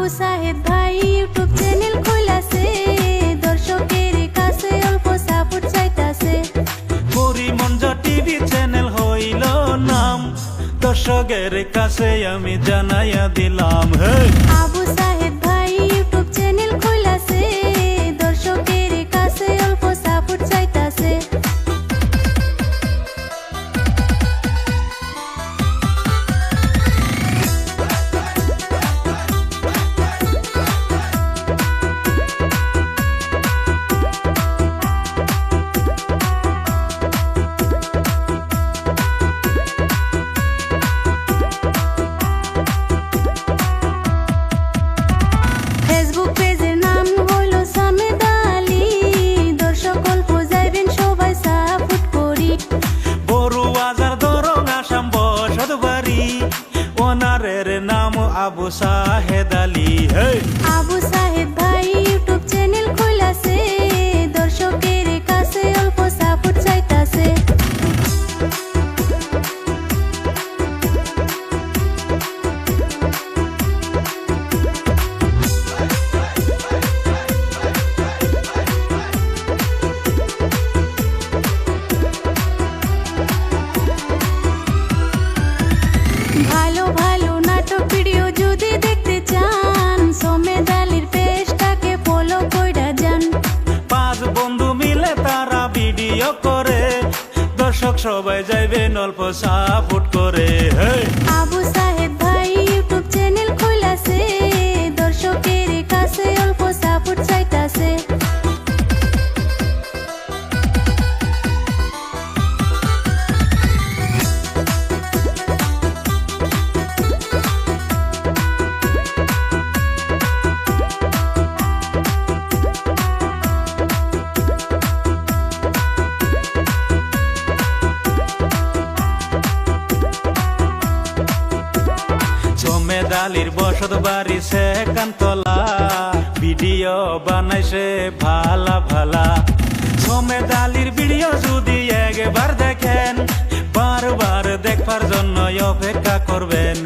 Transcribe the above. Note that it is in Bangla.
আবু সাহেব ভাই ইউটিউব চ্যানেল খুলেছে। দর্শকের কাছে অল্প সাপোর্ট চাইতাছে। পরিমঞ্জ টিভি চ্যানেল হইল নাম। দর্শকের কাছে আমি জানাইয়া দিলাম হে আবু সাহেব নাম আবু সাহেদ করে। দর্শক সবাই যাইবে অল্প সাপোর্ট করে। আলীর বসত বাড়ি সে কান্তলা। ভিডিও বানাইছে ভালা ভালা। সোমে দালির ভিডিও যদি একবার দেখেন, বারবার দেখবার জন্য অপেক্ষা করবেন।